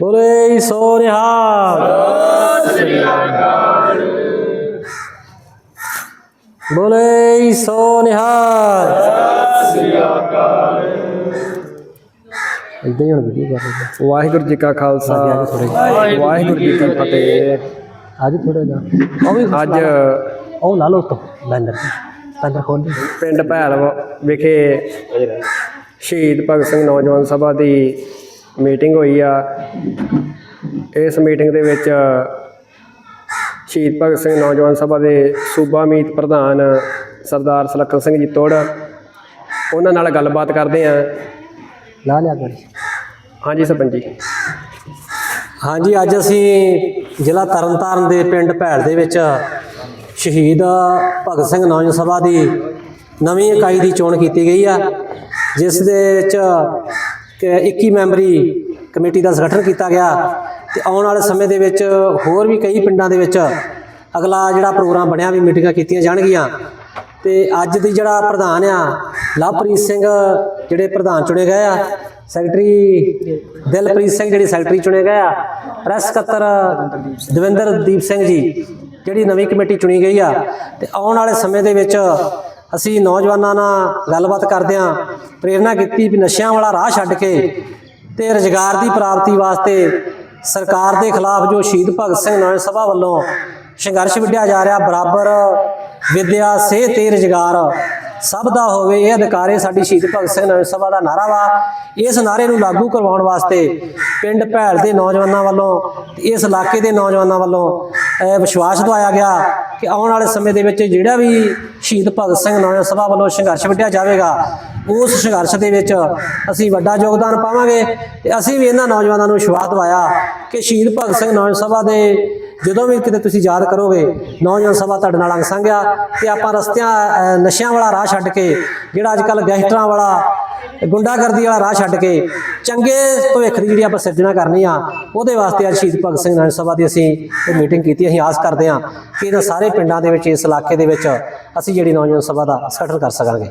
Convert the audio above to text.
ਬੋਲੇ ਸੋ ਨਿਹਾਲ। ਬੋਲੇ ਸੋ ਨਿਹਾਲ। ਇਦਾਂ ਹੀ ਹੁਣ ਵੀਡੀਓ ਕਰ ਰਹੇ ਵਾਹਿਗੁਰੂ ਜੀ ਕਾ ਖਾਲਸਾ। ਵਾਹਿਗੁਰੂ ਜੀ ਕੀ ਫਤਿਹ। ਅੱਜ ਥੋੜਾ ਜਿਹਾ। ਅੱਜ ਉਹ ਲਾ ਲਓ ਤੋਂ ਬੈਨਰ। ਬੈਨਰ ਖੋਲ ਪਿੰਡ ਭੈਲ ਵਿਖੇ ਸ਼ਹੀਦ ਭਗਤ ਸਿੰਘ ਨੌਜਵਾਨ ਸਭਾ ਦੀ ਮੀਟਿੰਗ ਹੋਈ ਆ। ਇਸ ਮੀਟਿੰਗ ਦੇ ਵਿੱਚ ਸ਼ਹੀਦ ਭਗਤ ਸਿੰਘ ਨੌਜਵਾਨ ਸਭਾ ਦੇ ਸੂਬਾ ਮੀਤ ਪ੍ਰਧਾਨ ਸਰਦਾਰ ਸਲੱਖਣ ਸਿੰਘ ਜੀ ਤੋੜ ਉਹਨਾਂ ਨਾਲ ਗੱਲਬਾਤ ਕਰਦੇ ਆ। ਲਾ ਲਿਆ ਕਰ। ਹਾਂਜੀ ਸਰਪੰਚ ਜੀ। ਹਾਂਜੀ ਅੱਜ ਅਸੀਂ ਜ਼ਿਲ੍ਹਾ ਤਰਨਤਾਰਨ ਦੇ ਪਿੰਡ ਭੈਲ ਦੇ ਵਿੱਚ ਸ਼ਹੀਦ ਭਗਤ ਸਿੰਘ ਨੌਜਵਾਨ ਸਭਾ ਦੀ ਨਵੀਂ ਇਕਾਈ ਦੀ ਚੋਣ ਕੀਤੀ ਗਈ ਆ ਜਿਸ ਦੇ ਵਿੱਚ 21 ਮੈਂਬਰੀ ਕਮੇਟੀ ਦਾ ਸੰਗਠਨ ਕੀਤਾ ਗਿਆ ਤੇ ਆਉਣ ਵਾਲੇ ਸਮੇਂ ਦੇ ਵਿੱਚ ਹੋਰ ਵੀ ਕਈ ਪਿੰਡਾਂ ਦੇ ਵਿੱਚ ਅਗਲਾ ਜਿਹੜਾ ਪ੍ਰੋਗਰਾਮ ਬਣਿਆ ਵੀ ਮੀਟਿੰਗਾਂ ਕੀਤੀਆਂ ਜਾਣਗੀਆਂ। ਤੇ ਅੱਜ ਦੀ ਜਿਹੜਾ ਪ੍ਰਧਾਨ ਆ, ਲਵਪ੍ਰੀਤ ਸਿੰਘ ਜਿਹੜੇ ਪ੍ਰਧਾਨ ਚੁਣੇ ਗਏ ਆ, ਸੈਕਟਰੀ ਦਿਲਪ੍ਰੀਤ ਸਿੰਘ ਜਿਹੜੇ ਸੈਕਟਰੀ ਚੁਣੇ ਗਏ ਆ, ਪ੍ਰੈਸ ਸਕੱਤਰ ਦਵਿੰਦਰਦੀਪ ਸਿੰਘ ਜੀ ਜਿਹੜੀ ਨਵੀਂ ਕਮੇਟੀ ਚੁਣੀ ਗਈ ਆ। ਤੇ ਆਉਣ ਵਾਲੇ ਸਮੇਂ ਦੇ ਵਿੱਚ ਅਸੀਂ ਨੌਜਵਾਨਾਂ ਨਾਲ ਗੱਲਬਾਤ ਕਰਦਿਆਂ ਪ੍ਰੇਰਣਾ ਕੀਤੀ ਵੀ ਨਸ਼ਿਆਂ ਵਾਲਾ ਰਾਹ ਛੱਡ ਕੇ ਤੇ ਰੁਜ਼ਗਾਰ ਦੀ ਪ੍ਰਾਪਤੀ ਵਾਸਤੇ ਸਰਕਾਰ ਦੇ ਖਿਲਾਫ ਜੋ ਸ਼ਹੀਦ ਭਗਤ ਸਿੰਘ ਨੌਜਵਾਨ ਸਭਾ ਵੱਲੋਂ ਸੰਘਰਸ਼ ਵਿੱਢਿਆ ਜਾ ਰਿਹਾ, ਬਰਾਬਰ ਵਿਦਿਆ, ਸਿਹਤ ਤੇ ਰੁਜ਼ਗਾਰ ਸਭ ਦਾ ਹੋਵੇ, ਇਹ ਅਧਿਕਾਰ ਅਧਿਕਾਰੇ ਸਾਡੀ ਸ਼ਹੀਦ ਭਗਤ ਸਿੰਘ ਨਗਰ ਸਭਾ ਦਾ ਨਾਰਾ ਵਾ। ਇਸ ਨਾਰੇ ਨੂੰ ਲਾਗੂ ਕਰਵਾਉਣ ਵਾਸਤੇ ਪਿੰਡ ਭੈਲ ਦੇ ਨੌਜਵਾਨਾਂ ਵੱਲੋਂ ਤੇ ਇਸ ਇਲਾਕੇ ਦੇ ਨੌਜਵਾਨਾਂ ਵੱਲੋਂ ਵਿਸ਼ਵਾਸ ਦਵਾਇਆ ਗਿਆ। ਕਿ ਆਉਣ ਵਾਲੇ ਸਮੇਂ ਦੇ ਵਿੱਚ ਜਿਹੜਾ ਵੀ ਸ਼ਹੀਦ ਭਗਤ ਸਿੰਘ ਨੌਜਵਾਨ ਸਭਾ ਵੱਲੋਂ ਸੰਘਰਸ਼ ਵਿੱਢਿਆ ਜਾਵੇਗਾ, ਉਸ ਸੰਘਰਸ਼ ਦੇ ਵਿੱਚ ਅਸੀਂ ਵੱਡਾ ਯੋਗਦਾਨ ਪਾਵਾਂਗੇ ਤੇ ਅਸੀਂ ਵੀ ਇਹਨਾਂ ਨੌਜਵਾਨਾਂ ਨੂੰ ਵਿਸ਼ਵਾਸ ਦਵਾਇਆ ਕਿ ਸ਼ਹੀਦ ਭਗਤ ਸਿੰਘ ਨੌਜਵਾਨ ਸਭਾ ਦੇ ਜਦੋਂ ਵੀ ਕਿਤੇ ਤੁਸੀਂ ਯਾਦ ਕਰੋਗੇ, ਨੌਜਵਾਨ ਸਭਾ ਤੁਹਾਡੇ ਨਾਲ ਅੰਗ ਸੰਗਿਆ ਤੇ ਆਪਾਂ ਰਸਤਿਆਂ ਨਸ਼ਿਆਂ ਵਾਲਾ ਰਾਹ ਛੱਡ ਕੇ ਜਿਹੜਾ ਅੱਜ ਕੱਲ ਗੈਂਗਸਟਰਾਂ ਵਾਲਾ ਗੁੰਡਾਗਰਦੀ ਵਾਲਾ ਰਾਹ ਛੱਡ ਕੇ ਚੰਗੇ ਭਵਿੱਖ ਦੀ ਜਿਹੜੀ ਆਪਾਂ ਸਿਰਜਣਾ ਕਰਨੀ ਆ, ਉਹਦੇ ਵਾਸਤੇ ਅੱਜ ਸ਼ਹੀਦ ਭਗਤ ਸਿੰਘ ਨੌਜਵਾਨ ਸਭਾ ਦੀ ਅਸੀਂ ਇਹ ਮੀਟਿੰਗ ਕੀਤੀ, ਅਸੀਂ ਆਸ ਕਰਦੇ ਹਾਂ ਕਿ ਇਹਨਾਂ ਸਾਰੇ ਪਿੰਡਾਂ ਦੇ ਵਿੱਚ, ਇਸ ਇਲਾਕੇ ਦੇ ਵਿੱਚ ਅਸੀਂ ਜਿਹੜੀ ਨੌਜਵਾਨ ਸਭਾ ਦਾ ਗਠਨ ਕਰ ਸਕਾਂਗੇ।